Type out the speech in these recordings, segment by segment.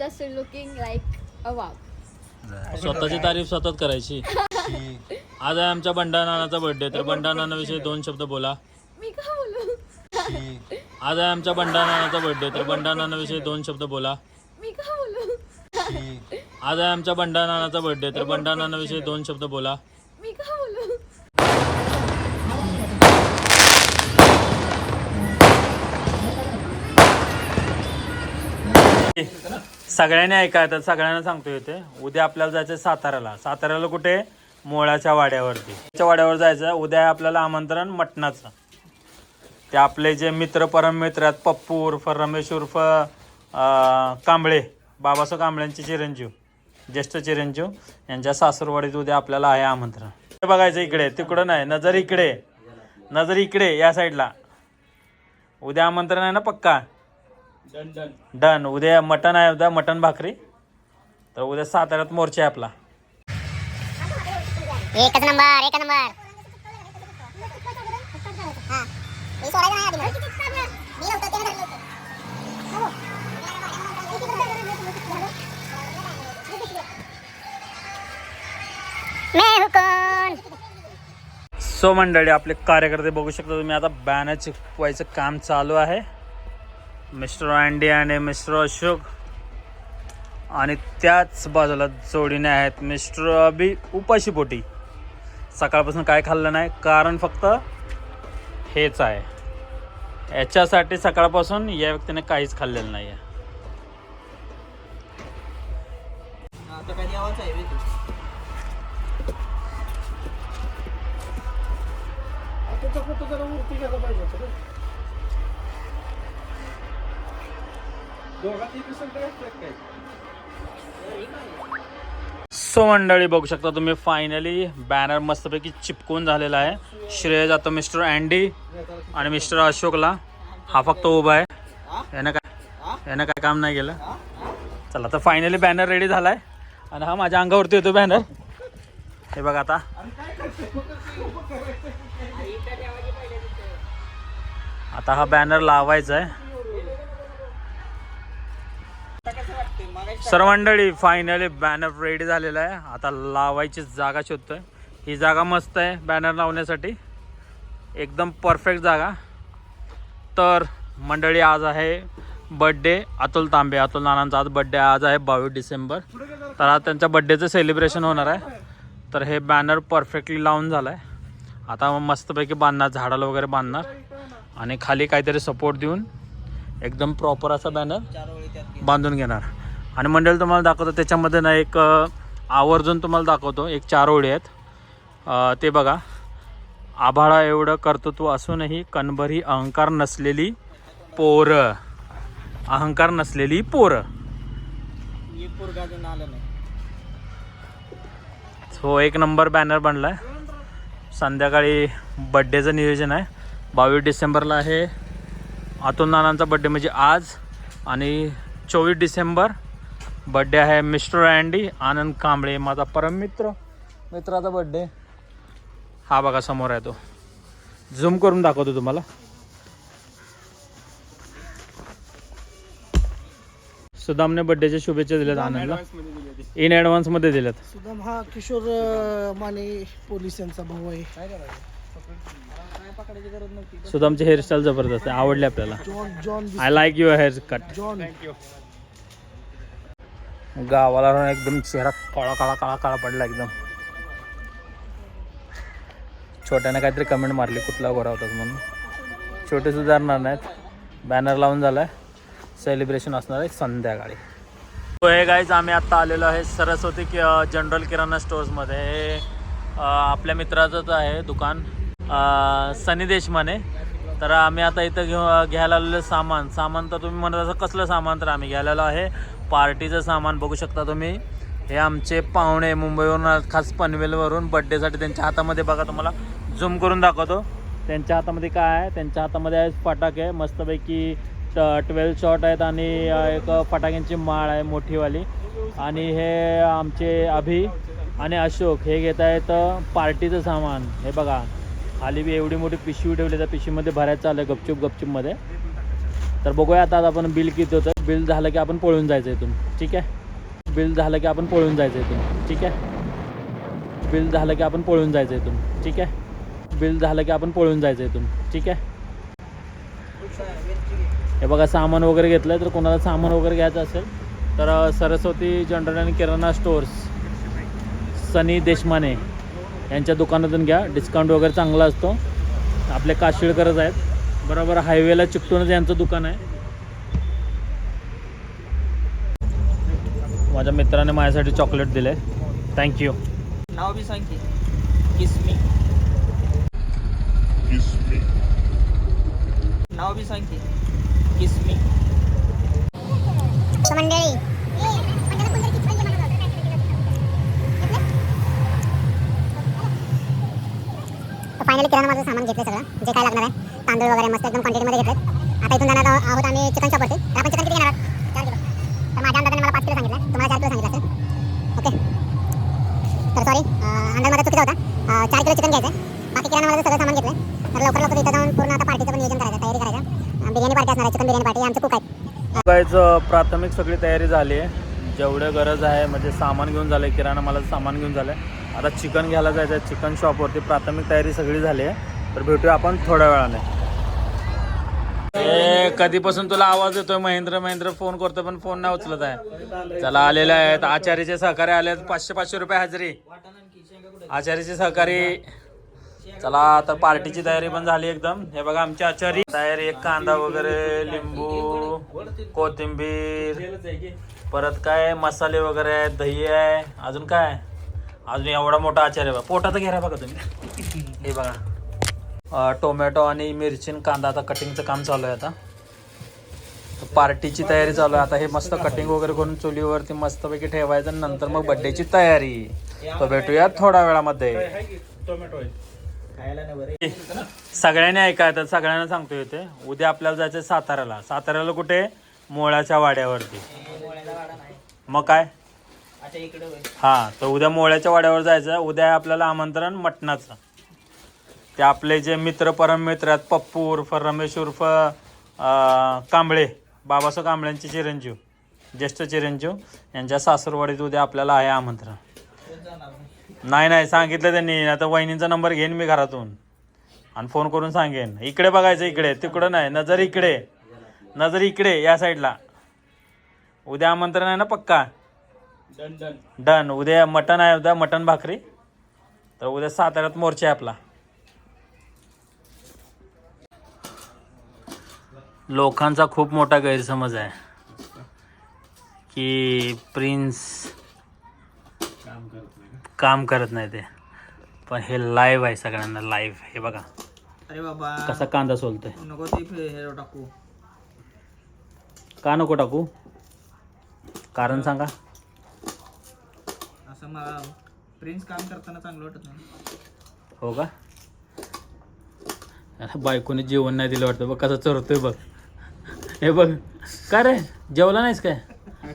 just looking like a wow. स्वतःची तारीफ स्वतःच करायची. आज आहे आमच्या बंडा नानाचा बर्थडे तर बंडा नानाविषयी दोन शब्द बोला. मी का बोलू? आज आहे आमच्या बंडा नानाचा बर्थडे तर बंडा नानाविषयी दोन शब्द बोला. मी का बोलू? आज आहे आमच्या बंडा नानाचा बर्थडे तर बंडा नानाविषयी दोन शब्द बोला. मी का बोलू? सगळ्यांनी ऐका तर सगळ्यांना सांगतो इथे. उद्या आपल्याला जायचं साताऱ्याला. साताऱ्याला कुठे? मोळाच्या वाड्यावरती. त्याच्या वाड्यावर जायचं उद्या आहे आपल्याला आमंत्रण मटणाचं. ते आपले जे मित्र परममित्र आहेत पप्पू उर्फ रमेश उर्फ कांबळे बाबासाहेब कांबळ्यांचे चिरंजीव ज्येष्ठ चिरंजीव यांच्या सासरवाडीत उद्या आपल्याला आहे आमंत्रण. ते बघायचं इकडे तिकडं नाही नजर इकडे. नजर इकडे या साईडला. उद्या आमंत्रण आहे ना पक्का? डन उद्या मटन आहे उद्या मटन भाकरी तर उद्या साताऱ्यात मोर्चा आहे आपला एकच नंबर एकच नंबर हा. हे सोडायचं नाही आधी मला. मी नव्हतो, त्याने धरलं होतं. मैं हूं कौन सो मंडळी आपले कार्यकर्ते बघू शकता तुम्ही आता बॅनर चिपवायचं काम चालू आहे मिस्टर अँडी आणि मिस्टर अशोक. आणि त्याच बाजूला जोडीने आहेत मिस्टर अभि उपाशी पोटी. सकाळपासून काय खाल्लं नाही कारण फक्त हेच आहे. याच्यासाठी सकाळपासून या व्यक्तीने काहीच खाल्लेलं नाही आहे सो मंडळी बघू शकता तुम्ही फायनली बॅनर मस्तपैकी चिपकून झालेला आहे. श्रेय जातो मिस्टर अँडी आणि मिस्टर अशोकला हा फक्त उभा आहे. यानं काय यानं काय काम नाही केलं. चला तर फायनली बॅनर रेडी झाला आहे आणि हा माझ्या अंगावरती येतो बॅनर हे बघा आता. आता हा बॅनर लावायचा आहे सर्व मंडळी फायनली बॅनर रेडी झालेला आहे. आता लावायची जागा शोधतोय. ही जागा मस्त आहे बॅनर लावण्यासाठी. एकदम परफेक्ट जागा. तर मंडळी आज आहे बड्डे अतुल तांबे. अतुल नानांचा आज बड्डे आज आहे बावीस डिसेंबर. तर आज त्यांच्या बड्डेचं सेलिब्रेशन होणार आहे. तर हे बॅनर परफेक्टली लावून झालं आहे आता मस्तपैकी बांधणार झाडाला वगैरे बांधणार. आणि खाली काहीतरी सपोर्ट देऊन एकदम प्रॉपर असा बॅनर बांधून घेणार. आणि मंडळ तुम्हाला दाखवतो त्याच्यामध्ये ना एक आवर्जून तुम्हाला दाखवतो. एक चार ओळी आहेत. ते बघा. आभाळा एवढं कर्तृत्व असूनही कणभरी अहंकार नसलेली पोरं. अहंकार नसलेली पोरं. हो एक नंबर बॅनर बनलाय. संध्याकाळी बड्डेचं नियोजन आहे. बावीस डिसेंबरला आहे. अतुल नानांचा बड्डे म्हणजे आज. आणि चोवीस डिसेंबर बड्डे आहे मिस्टर अँडी आनंद कांबळे माझा परम मित्र. मित्राचा बड्डे हा बघा समोर आहे तो. झूम करून दाखवतो तुम्हाला. सुदामने बड्डेच्या शुभेच्छा दिल्यात आनंदला. इन ॲडव्हान्समध्ये दिल्यात सुदाम हा किशोर अं, माने पोलीस यांचा भाऊ आहे. सुदामचे हेअरस्टाईल जबरदस्त आहे. आवडले आपल्याला. John John I like your haircut John. गावाला राहून एकदम चेहरा काळा काळा काळा काळा पडला एकदम. छोट्याने काहीतरी कमेंट मारली कुठला गोरा होतात म्हणून. छोटे सुधारणार नाहीत. बॅनर लावून झालाय. सेलिब्रेशन असणार आहे संध्याकाळी. हे गाईज आम्ही आत्ता आलेलो आहे सरस्वती कि जनरल किराणा स्टोर्समध्ये हे आपल्या मित्राचंच आहे दुकान. सनी देशमाने. तर आम्ही आता इथं घेऊ घ्यायला आलेलं सामान. सामान तर तुम्ही म्हणत असं कसलं सामान तर आम्ही घ्यायला आलो आहे. पार्टीचं सामान बघू शकता तुम्ही. हे आमचे पाहुणे मुंबईवरून खास पनवेलवरून. बड्डेसाठी त्यांच्या हातामध्ये बघा तुम्हाला. झूम करून दाखवतो. त्यांच्या हातामध्ये काय आहे? त्यांच्या हातामध्ये आहे फटाके. मस्तपैकी ट्वेल्व शॉट आहेत आणि एक फटाक्यांची माळ आहे मोठीवाली. आणि हे आमचे अभि आणि अशोक हे घेत आहेत पार्टीचं सामान. हे बघा. खाली बी एवढी मोठी पिशवी ठेवली त्या पिशवीमध्ये भरायचं आलं गपचूप गपचूपमध्ये तर बघूया आता आपण बिल किती होतं. बिल झालं की आपण पळून जायचं इथून. ठीक आहे? बिल झालं की आपण पळून जायचं इथून. ठीक आहे? बिल झालं की आपण पळून जायचं इथून. ठीक आहे? बिल झालं की आपण पळून जायचं इथून. ठीक आहे? हे बघा सामान वगैरे घेतलं तर कोणाला सामान वगैरे घ्यायचं असेल तर Saraswati general and Kirana stores Sunny Deshmane. यांच्या दुकानातून घ्या. डिस्काउंट वगैरे चांगला असतो. आपले काशिळकरच आहेत. बरोबर हायवेला चिकटूनच यांचं दुकान आहे. माझ्या मित्राने माझ्यासाठी चॉकलेट दिले थँक्यू नाव बी सांग की. किसमी नाव बी सांग की. किसमी किराणा माझं सामान घेतलं सगळं जे काय लागणार आहे. तांदूळ वगैरे मस्त एकदम क्वांटिटीमध्ये घेतलं आता इथून जाणार आहोत आम्ही चिकन शॉपवरती तर आपण चिकन किती घेणार चार किलो. तर माझ्या अंदाजाने मला पाच किलो सांगितलं तुम्हाला चार किलो सांगितलं असेल. ओके. तर सॉरी अंदाज माझा चुकीचा होता. चार किलो चिकन घ्यायचं बाकी किराणा माझं सगळं सामान घेतलं तर लवकर लवकर इथं जाऊन पूर्ण आता पार्टीचं पण नियोजन करायचं तयारी करायचं. बिर्याणी पार्टी असणार आहे चिकन बिर्याणी पार्टी आमचं कुक आहे. बघायचं प्राथमिक सगळी तयारी झाली आहे. जेवढं गरज आहे म्हणजे सामान घेऊन झालं आहे किराणा मला सामान घेऊन झालं आहे आता चिकन घ्यायला जायचं आहे. चिकन शॉपवरती प्राथमिक तयारी सगळी झाली आहे. तर भेटूया आपण थोड्या वेळाने. ए कधीपासून तुला आवाज येतोय? महेंद्र महेंद्र फोन करतो पण फोन नाही उचलत आहे. चला आलेले आहेत. आचार्याचे सहकारी आले पाचशे पाचशे रुपये हजेरी. आचार्याचे सहकारी. चला आता पार्टीची तयारी पण झाली एकदम. हे बघा आमची आचारी. तयारी एक कांदा वगैरे लिंबू कोथिंबीर. परत काय? मसाले वगैरे आहेत दही आहे. अजून काय? अजून एवढा मोठा आचार्य बघा पोटात घ्या बघा तुम्ही. हे बघा. टोमॅटो आणि मिरची कांदा. आता कटिंगचं काम चालू आहे आता. पार्टीची तयारी चालू आहे. आता हे मस्त कटिंग वगैरे करून चुलीवरती मस्तपैकी ठेवायचं नंतर मग बड्डेची तयारी. तर भेटूया थोड्या वेळामध्ये. खायला सगळ्यांनी ऐकायचं सगळ्यांना सांगतो ते उद्या आपल्याला जायचं साताऱ्याला. साताऱ्याला कुठे? मुळाच्या वाड्यावरती. मग काय? अच्छा इकडे होय हा तर उद्या मोळ्याच्या वाड्यावर जायचं उद्या आहे आपल्याला आमंत्रण मटणाचं. ते आपले जे मित्र परम मित्र आहेत पप्पू उर्फ रमेश उर्फ अं, कांबळे बाबासाहेब कांबळ्यांचे चिरंजीव ज्येष्ठ चिरंजीव यांच्या सासरवाडीत उद्या आपल्याला आहे आमंत्रण. कोण जाणार नाही नाही नाही सांगितलं त्यांनी. आता वहिनींचा नंबर घेईन मी घरातून. आणि फोन करून सांगेन. इकडे बघायचं इकडे. तिकडं नाही नजर इकडे. नजर इकडे या साईडला. उद्या आमंत्रण आहे ना पक्का? डन डन डन उद्या मटन आहे उद्या मटन भाकरी. तर उद्या साताऱ्यात मोर्चा आहे आपला. लोकांचा खूप मोठा गैरसमज आहे. की प्रिन्स काम करत नाही ते. पण हे लाईव्ह आहे सगळ्यांना लाईव्ह हे बघा. अरे बाबा. कसा कांदा सोलतोय. नको ते हे टाकू. का नको टाकू? कारण सांगा. असं मला प्रिन्स काम करताना चांगलं वाटत नाही. हो का? अरे बायकोने जेवण नाही दिलं वाटतं बघ कसं चरतोय बघ. हे बघ का रे? जेवला नाहीस काय?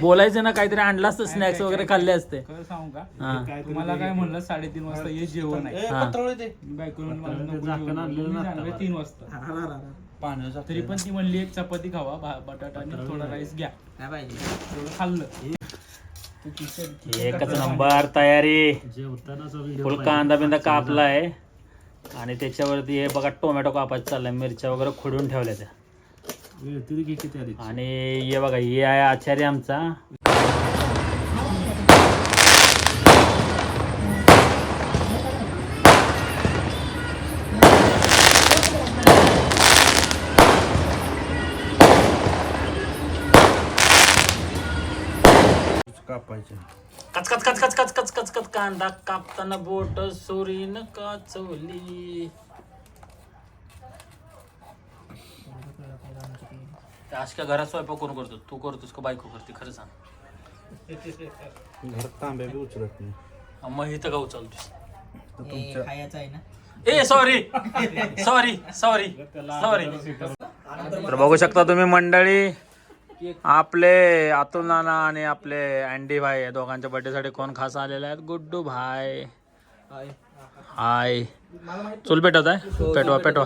बोलायचं ना काहीतरी आणलं असतं स्नॅक्स वगैरे खाल्ले असते. खरं सांगू का? हा. तुम्हाला काय म्हणलं साडेतीन वाजता जेवण आहे हा. मी बायको म्हणली, मला नको जेवण. मी सांगितलं तीन वाजता. तरी पण ती म्हणली एक चपाती खावा भा- बटाटा आणि थोडा राईस घ्या. काय पाहिजे. तेवढं खाल्लं. एकच नंबर तयारी. फुल कांदा बिंदा कापलाय आणि त्याच्यावरती हे बघा टोमॅटो कापायचं चाललंय. मिरच्या वगैरे खोडून ठेवल्या त्या आणि हे बघा हे आहे आचार्य आमचा. कांदा कापताना बोट सोरीन काचवली आज का घरात स्वयंपाक कोण करतो? तू करतोस का बायको करते? खरं सांग. घरात तांब्या बी उचलत नाही. मग इथं का उचलतोस? हे खायचं आहे ना? ए सॉरी सॉरी सॉरी सॉरी तर बघू शकता तुम्ही मंडळी. आपले अतुल नाना आणि आपले अँडी भाई या दोघांच्या बर्थडेसाठी कोण खास आलेले आहेत? गुड्डू भाई. हाय. चूल पेटवत आहे पेटवा पेटवा.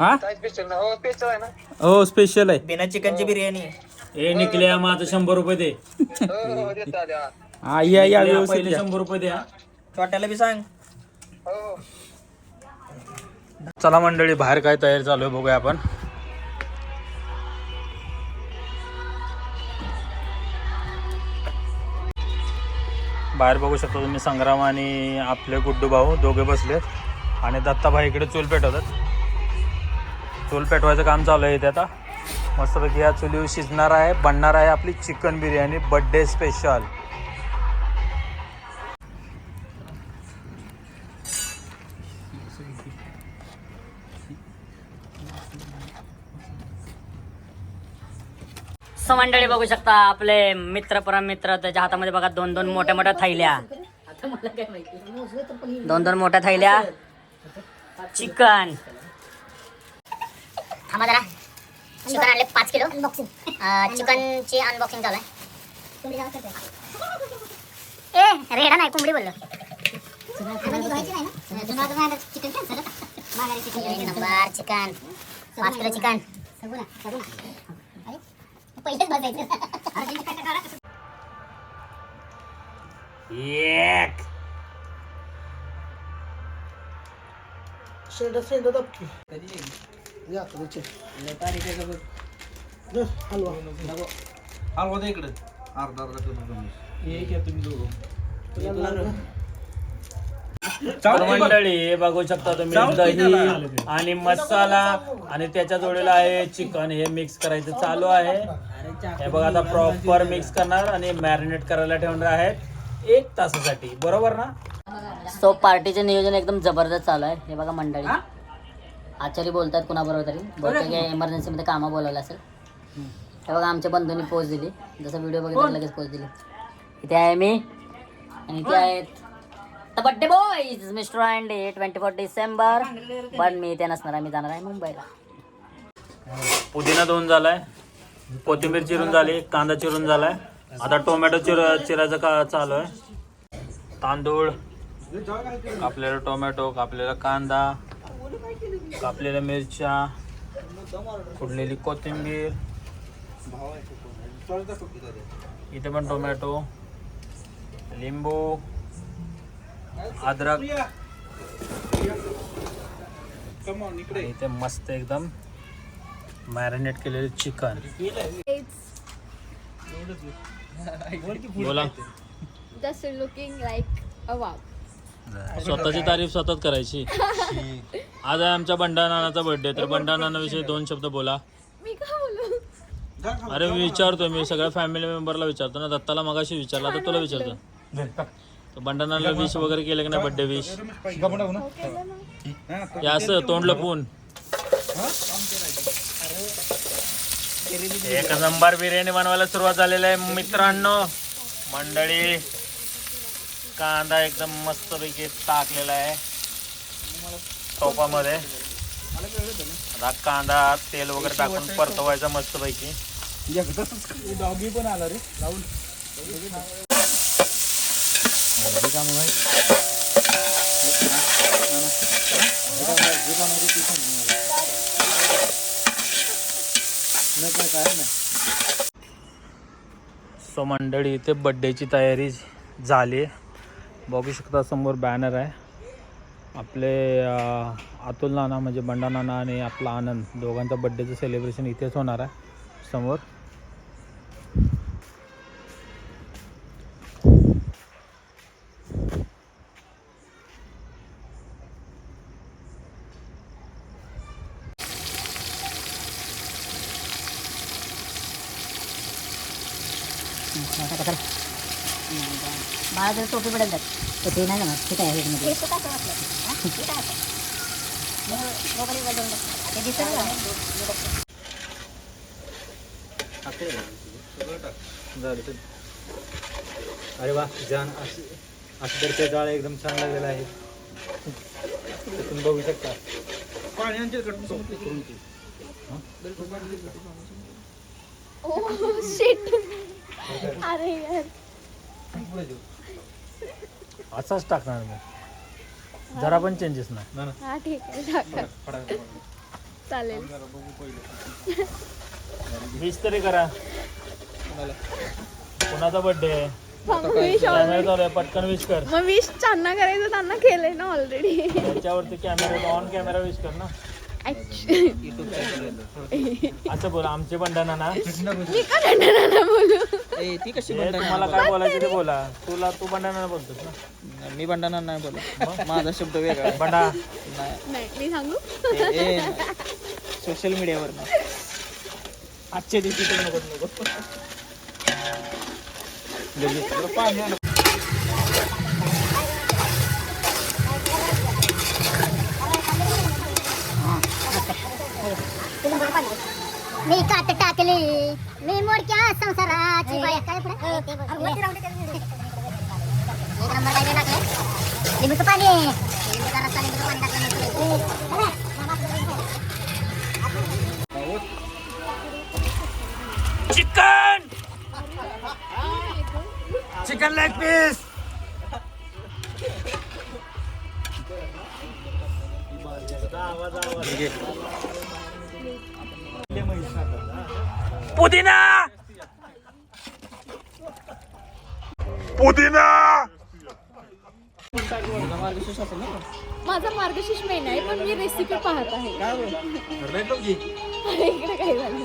हा? हो स्पेशल आहे. बिना चिकनची बिर्याणी ए निकल्या माझं शंभर रुपये दे. हा या या व्यवस्थित शंभर रुपये द्या. छोट्याला बी सांग. चला मंडळी बाहेर काय तयारी चालू आहे बघूया आपण. बाहेर बघू शकता तुम्ही संग्राम आणि आपले गुड्डू भाऊ दोघे बसलेत आणि दत्ताभाई इकडे चूल पेटवतात. चूल पेटवायचं काम चालू आहे इथे आता. मस्तपैकी या चुलीवर शिजणार आहे बनणार आहे आपली chicken biryani birthday special so मंडळी बघू शकता आपले मित्र परमित्र त्याच्या हातामध्ये बघा दोन दोन मोठ्या मोठ्या थैल्या. दोन दोन मोठ्या थैल्या. चिकन. थांबा जरा. चिकन आणले पाच किलो. अनबॉक्सिंग चिकनची अनबॉक्सिंग चालू आहे. ए रेडा नाही कोंबडी बोललो. Number chicken. पाच किलो चिकन. पहिलेच बसायचं. एक. शेंडा शेंडा दबकी. या तुमचे हलवा. हलवा. दे इकडे. अर्धा अर्धा एक आहे तुम्ही दोघं. तर मंडळी हे बघू शकता तुम्ही दही आणि मसाला आणि त्याच्या जोडीला आहे चिकन. हे मिक्स करायचं चालू आहे. हे बघा आता प्रॉपर मिक्स करणार आणि मॅरिनेट करायला ठेवणार आहेत. एक तासासाठी. बरोबर ना? सो पार्टीचे नियोजन एकदम जबरदस्त चालू आहे. हे बघा मंडळी. आचार्य बोलतात कुणाबरोबर तरी. बहुतेक emergency मध्ये कामा बोलवलं असेल. हे बघा आमच्या बंधूंनी पोच दिली. जसं व्हिडिओ बघितला लगेच पोच दिली. इथे आहे मी. आणि इथे आहेत the birthday boys mister and twenty four December पण मी इथे नसणार आहे. मी जाणार आहे मुंबईला. पुदिना धुवून झालाय. कोथिंबीर चिरून झाली कांदा चिरून झालाय. आता टोमॅटो चिर चिरायचं का चालू आहे? तांदूळ कापलेला टोमॅटो कापलेला कांदा कापलेल्या मिरच्या फुडलेली कोथिंबीर. इथे पण टोमॅटो लिंबू अद्रक. इथे मस्त एकदम मॅरिनेट केलेले चिकन. बोला. Just looking like a wow स्वतःची तारीफ स्वतःच करायची. आज आहे आमच्या बंडा नानाचा बर्थडे तर बंडा नानाविषयी दोन शब्द बोला. मी का बोलू? अरे मी विचारतोय मी सगळ्या फॅमिली मेंबरला विचारतो ना दत्ताला मगाशी विचारला तर तुला विचारतो. तर विश वगैरे केलं की नाही बर्थडे विश हे असं तोंड लपवून एक नंबर बिर्याणी बनवायला सुरुवात झालेली आहे मित्रांनो मंडळी कांदा एकदम मस्तपैकी टाकलेला आहे टोपामध्ये आता कांदा तेल वगैरे टाकून परतवायचा मस्तपैकी डॉगी पण आला रे राहुल सो मंडळी इथे बड्डेची तयारी झाली बघू शकता समोर बॅनर आहे. आपले अतुल नाना म्हणजे बंडा नाना आणि आपला आनंद दोघांचा बड्डेचं सेलिब्रेशन इथेच होणार आहे समोर. बाळा जर टोपी पडेल तर ते नाही जमत ठीक आहे मध्ये अरे वा जान असं असं तर ते जाळ एकदम छान लागलेलं आहे तुम्ही बघू शकता ओ शिट अरे यार असाच टाकणार मी जरा पण चेंजेस नाही. हा ठीक आहे टाका. चालेल. विश तरी करा. कुणाचा बर्थडे आहे? विश कॅमेरा चालू आहे पटकन विश कर. मग विश त्यांना करायचं त्यांना केलंय ना ऑलरेडी त्याच्यावरती कॅमेरा ऑन कॅमेरा विश कर ना. असं बोला आमचे बंधना ना मी का दंडनाला बोलू? ती कशी हे तुम्हाला काय बोलायचं ते बोला. तुला तू बंधना बोलतोस ना? मी बंडाना नाही बोला. माझा शब्द वेगळा आहे. बंडा. नाही मी सांगू? सोशल मीडियावर आजच्या दिवशी तर नको नको. मी काट टाकली मी मोडक्या संसाराची बाया काय पुढे एक नंबर काय टाकले लिंबूचं पाणी लिंबूचा रस्ता लिंबूचं पाणी टाकलं चिकन चिकन लेग पीस पुदिना! पुदिना! माझा मार्गशीर्ष महिना आहे पण मी रेसिपी पाहत आहे. इकडे काय झालं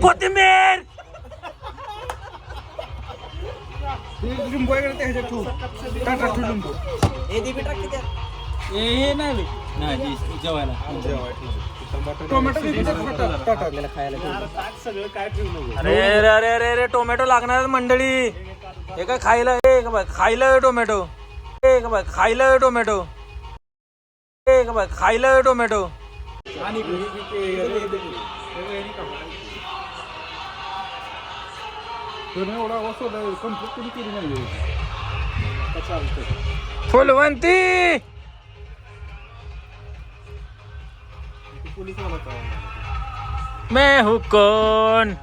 कोथिंबीर! लिंबू वगैरे त्या ह्याच्यात ठेवू टाटा ठेवू लिंबू हे नाही टोमॅटो किती टाटा अरे अरे अरे अरे अरे टोमॅटो लागणार मंडळी. हे काय खायला हे का खायला टोमॅटो. हे का खायला टोमॅटो. हे का बघ खायला आहे टोमॅटो एवढा आवाज सोडा कंप्लीट कोणी केली नाही फुलवंती मैं हूँ कौन?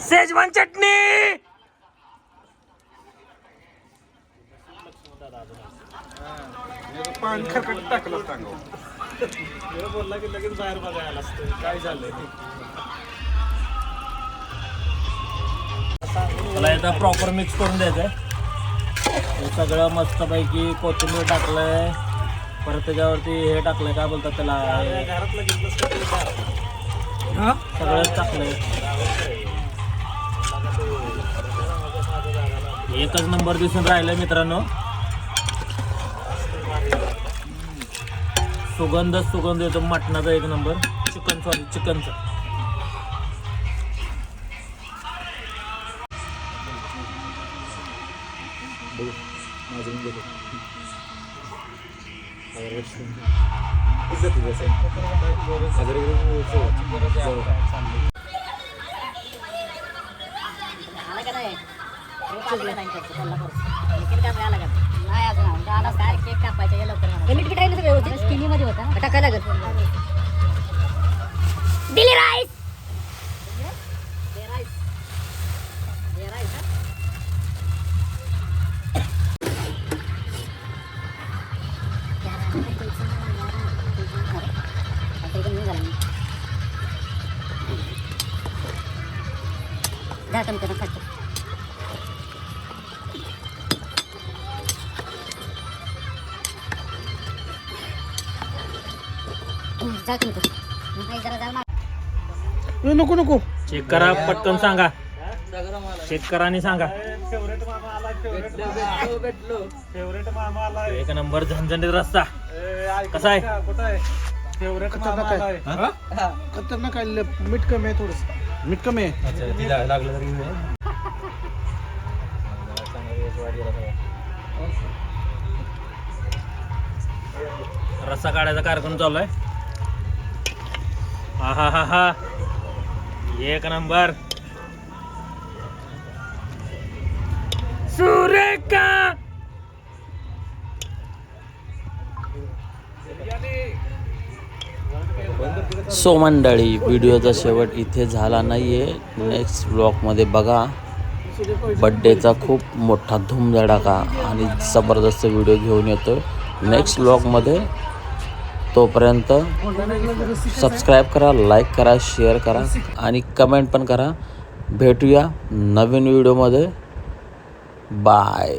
सेजवान चटणी! पाणी खरकट टाकलं सांगा. बोलला की लगेच बाहेर बघायला असतं काय झालंय त्याला एकदा प्रॉपर मिक्स करून द्यायचं हे सगळं मस्तपैकी कोथिंबीर टाकलंय. परत त्याच्यावरती हे टाकलंय काय बोलतात त्याला? सगळंच टाकलंय. एकच नंबर दिसून राहिलंय मित्रांनो. सुगंध सुगंध येतो मटणाचा एक नंबर चिकन सॉरी चिकनचा आला का नाही नाही अजून. आला काय केक कापायचा लवकर सगळं व्यवस्थित? स्किनीमध्ये होता? टाकायला लागेल. दिली राईस मार. नको नको. चेक करा पटकन सांगा. चेक करा आणि सांगा. एक नंबर झणझणीत रस्ता. कसा आहे? खतरनाक आहे. खतरनाक आहे. मीठ कमी आहे थोडस. मीठ कमी आहे. लागलं तरी रस्सा काढायचा कार्यक्रम चालू आहे. हा हा हा हा. एक नंबर. सुरेखा! सो मंडळी व्हिडिओचा शेवट इथे झाला नाही आहे नेक्स्ट ब्लॉगमध्ये बघा. बड्डेचा खूप मोठा धूमधडाका आणि जबरदस्त व्हिडिओ घेऊन येतो नेक्स्ट ब्लॉगमध्ये तोपर्यंत सबस्क्राईब करा लाईक करा शेअर करा आणि कमेंट पण करा. भेटूया नवीन व्हिडिओमध्ये बाय